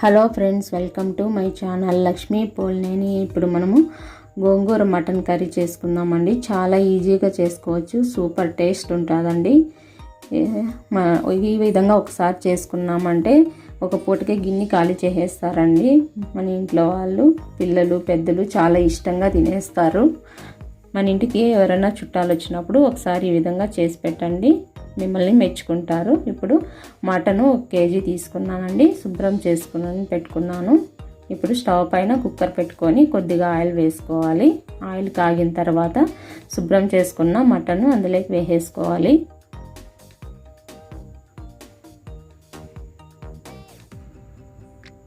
Hello friends welcome to my channel Lakshmi Polneni ఇప్పుడు మనము గోంగూర mutton curry చేసుకుందామండి. చాలా ఈజీగా చేసుకోవచ్చు సూపర్ టేస్ట్ ఉంటుందండి. ఈ విధంగా ఒకసారి చేసుకున్నామంటే ఒక పూటకే గిన్నె ఖాళీ చేసేస్తారండి. మన ఇంట్లో వాళ్ళు పిల్లలు పెద్దలు చాలా ఇష్టంగా తినేస్తారు. మన ఇంటికి ఎవరైనా చుట్టాలు వచ్చినప్పుడు ఒకసారి ఈ విధంగా చేసి పెట్టండి. మిమ్మల్ని మెచ్చుకుంటారు. ఇప్పుడు మటను ఒక కేజీ తీసుకున్నానండి. శుభ్రం చేసుకున్నాను పెట్టుకున్నాను. ఇప్పుడు స్టవ్ పైన కుక్కర్ పెట్టుకొని కొద్దిగా ఆయిల్ వేసుకోవాలి. ఆయిల్ కాగిన తర్వాత శుభ్రం చేసుకున్న మటన్ అందులోకి వేసేసుకోవాలి.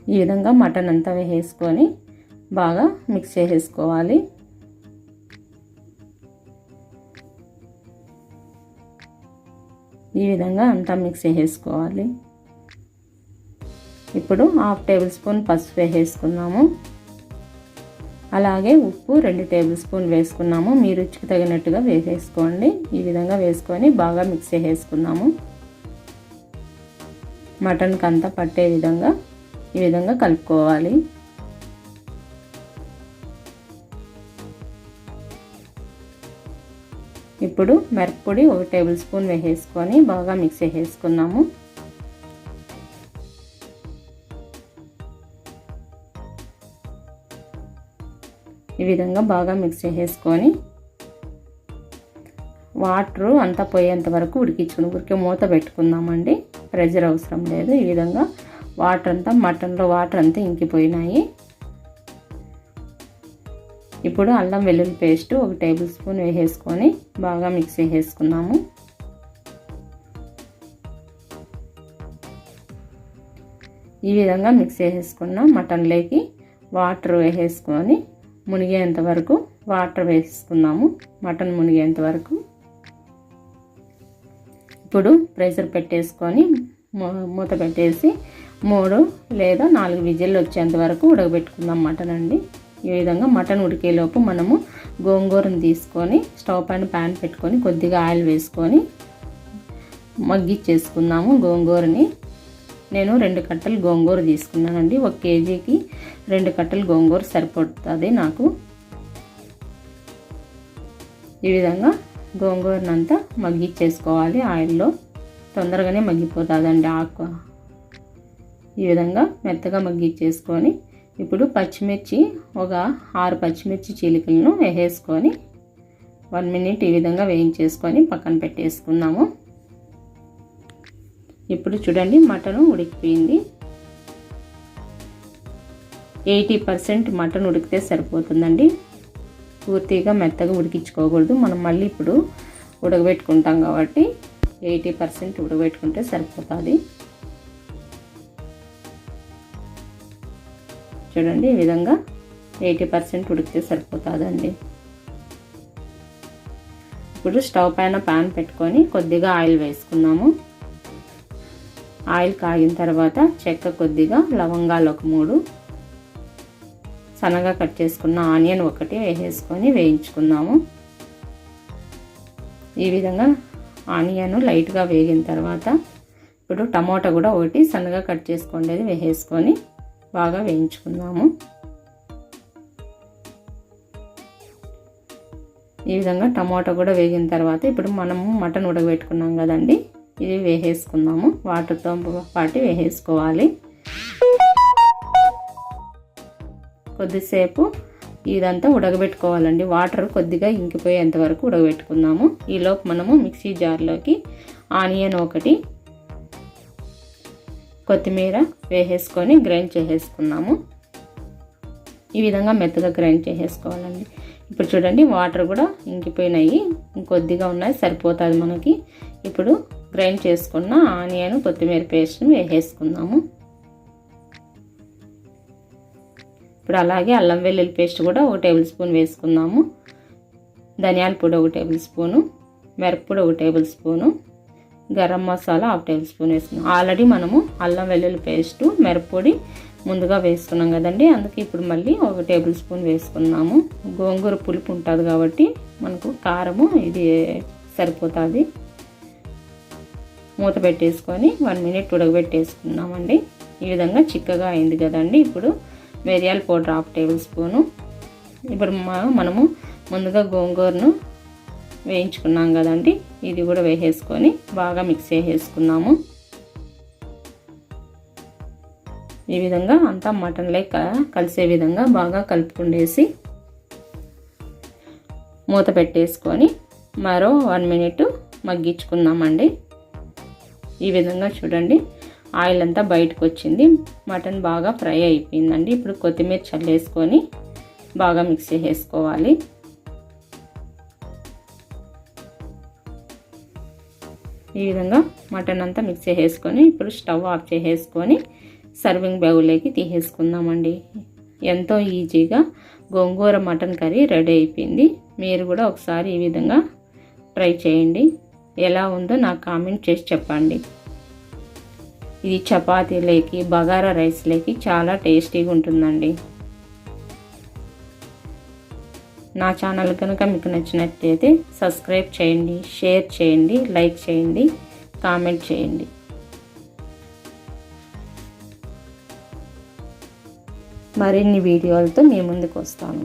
ఈ విధంగా మటన్ అంతా వేసేసుకొని బాగా మిక్స్ చేసేసుకోవాలి. ఈ విధంగా అంతా మిక్స్ చేసేసుకోవాలి. ఇప్పుడు హాఫ్ టేబుల్ స్పూన్ పసుపు వేసేసుకున్నాము. అలాగే ఉప్పు రెండు టేబుల్ స్పూన్ వేసుకున్నాము. మీ రుచికి తగినట్టుగా వేసేసుకోండి. ఈ విధంగా వేసుకొని బాగా మిక్స్ చేసేసుకున్నాము. మటన్కి అంతా పట్టే విధంగా ఈ విధంగా కలుపుకోవాలి. ఇప్పుడు మిరప్పొడి ఒక టేబుల్ స్పూన్ వేసేసుకొని బాగా మిక్స్ చేసేసుకున్నాము ఈ విధంగా బాగా మిక్స్ చేసేసుకొని వాటర్ అంతా పోయేంత వరకు ఉడికించుకుని ఊరికే మూత పెట్టుకుందామండి. ప్రెజర్ అవసరం లేదు. ఈ విధంగా వాటర్ అంతా మటన్లో వాటర్ అంతా ఇంకిపోయినాయి. ఇప్పుడు అల్లం వెల్లుల్లి పేస్ట్ ఒక టేబుల్ స్పూన్ వేసేసుకొని బాగా మిక్స్ చేసేసుకున్నాము. ఈ విధంగా మిక్స్ చేసేసుకున్న మటన్లోకి వాటర్ వేసేసుకొని మునిగేంత వరకు వాటర్ వేసేసుకున్నాము మటన్ మునిగేంత వరకు. ఇప్పుడు ప్రెషర్ పెట్టేసుకొని మూత పెట్టేసి మూడు లేదా నాలుగు విజిల్లు వచ్చేంత వరకు ఉడకబెట్టుకుందాం మటన్ అండి. ఈ విధంగా మటన్ ఉడికేలోపు మనము గోంగూరను తీసుకొని స్టవ్ పైన ప్యాన్ పెట్టుకొని కొద్దిగా ఆయిల్ వేసుకొని మగ్గిచ్చేసుకున్నాము గోంగూరని. నేను రెండు కట్టలు గోంగూర తీసుకున్నానండి. ఒక కేజీకి రెండు కట్టలు గోంగూర సరిపడుతుంది నాకు. ఈ విధంగా గోంగూరనంతా మగ్గిచ్చేసుకోవాలి ఆయిల్లో. తొందరగానే మగ్గిపోతుందండి ఆకు. ఈ విధంగా మెత్తగా మగ్గిచ్చేసుకొని ఇప్పుడు పచ్చిమిర్చి ఒక ఆరు పచ్చిమిర్చి చీలికలను వేసేసుకొని వన్ మినిట్ ఈ విధంగా వేయించేసుకొని పక్కన పెట్టేసుకుందాము. ఇప్పుడు చూడండి మటన్ ఉడికిపోయింది. ఎయిటీ పర్సెంట్ మటన్ ఉడికితే సరిపోతుందండి. పూర్తిగా మెత్తగా ఉడికించుకోకూడదు. మనం మళ్ళీ ఇప్పుడు ఉడకబెట్టుకుంటాం కాబట్టి ఎయిటీ పర్సెంట్ ఉడకబెట్టుకుంటే సరిపోతుంది. చూడండి ఈ విధంగా ఎయిటీ పర్సెంట్ ఉడికితే సరిపోతుందండి. ఇప్పుడు స్టవ్ పైన ప్యాన్ పెట్టుకొని కొద్దిగా ఆయిల్ వేసుకున్నాము. ఆయిల్ కాగిన తర్వాత చెక్క కొద్దిగా లవంగాలు ఒక మూడు సన్నగా కట్ చేసుకున్న ఆనియన్ ఒకటి వేసేసుకొని వేయించుకున్నాము. ఈ విధంగా ఆనియన్ లైట్గా వేగిన తర్వాత ఇప్పుడు టమోటా కూడా ఒకటి సన్నగా కట్ చేసుకోండి వేసేసుకొని బాగా వేయించుకుందాము. ఈ విధంగా టమాటా కూడా వేగిన తర్వాత ఇప్పుడు మనము మటన్ ఉడకబెట్టుకున్నాం కదండి ఇది వేసేసుకుందాము. వాటర్తో పాటు వేసేసుకోవాలి. కొద్దిసేపు ఇదంతా ఉడకబెట్టుకోవాలండి. వాటర్ కొద్దిగా ఇంకిపోయేంత వరకు ఉడకబెట్టుకుందాము. ఈలోపు మనము మిక్సీ జార్లోకి ఆనియన్ ఒకటి కొత్తిమీర వేసేసుకొని గ్రైండ్ చేసేసుకున్నాము. ఈ విధంగా మెత్తగా గ్రైండ్ చేసేసుకోవాలండి. ఇప్పుడు చూడండి వాటర్ కూడా ఇంకిపోయినాయి. ఇంకొద్దిగా ఉన్నాయి సరిపోతుంది మనకి. ఇప్పుడు గ్రైండ్ చేసుకున్న ఆనియన్ కొత్తిమీర పేస్ట్ని వేసేసుకుందాము. ఇప్పుడు అలాగే అల్లం వెల్లుల్లి పేస్ట్ కూడా ఒక టేబుల్ స్పూన్ వేసుకుందాము. ధనియాల పొడి ఒక టేబుల్ స్పూను మిరప్పొడి ఒక tablespoon. Garam masala half tablespoon వేసుకున్నాం. ఆల్రెడీ మనము అల్లం వెల్లుల్లి పేస్టు మిరప్పొడి ముందుగా వేసుకున్నాం కదండి. అందుకే ఇప్పుడు మళ్ళీ ఒక టేబుల్ స్పూన్ వేసుకున్నాము. గోంగూర పులుపు ఉంటుంది కాబట్టి మనకు కారము ఇది సరిపోతుంది. మూత పెట్టేసుకొని వన్ మినిట్ ఉడకబెట్టేసుకున్నామండి. ఈ విధంగా చిక్కగా అయింది కదండి. ఇప్పుడు మిరియాల పౌడర్ హాఫ్ టేబుల్ స్పూను. ఇప్పుడు మనము ముందుగా గోంగూరను వేయించుకున్నాం కదండి. ఇది కూడా వేసేసుకొని బాగా మిక్స్ చేసేసుకున్నాము. ఈ విధంగా అంతా మటన్ లెక్క కలిసే విధంగా బాగా కలుపుకుండేసి మూత పెట్టేసుకొని మరో వన్ మినిట్ మగ్గించుకుందామండి. ఈ విధంగా చూడండి ఆయిల్ అంతా బయటకు వచ్చింది మటన్ బాగా ఫ్రై అయిపోయిందండి. ఇప్పుడు కొత్తిమీర చల్లేసుకొని బాగా మిక్స్ చేసేసుకోవాలి. ఈ విధంగా మటన్ అంతా మిక్స్ చేసేసుకొని ఇప్పుడు స్టవ్ ఆఫ్ చేసేసుకొని సర్వింగ్ బౌల్లోకి తీసేసుకుందామండి. ఎంతో ఈజీగా గోంగూర మటన్ కర్రీ రెడీ అయిపోయింది. మీరు కూడా ఒకసారి ఈ విధంగా ట్రై చేయండి. ఎలా ఉందో నాకు కామెంట్ చేసి చెప్పండి. ఇది చపాతీలేకి బగారా రైస్లోకి చాలా టేస్టీగా ఉంటుందండి. నా ఛానల్ కనుక మీకు నచ్చినట్లయితే సబ్స్క్రైబ్ చేయండి షేర్ చేయండి లైక్ చేయండి కామెంట్ చేయండి. మరిన్ని వీడియోలతో మీ ముందుకు వస్తాను.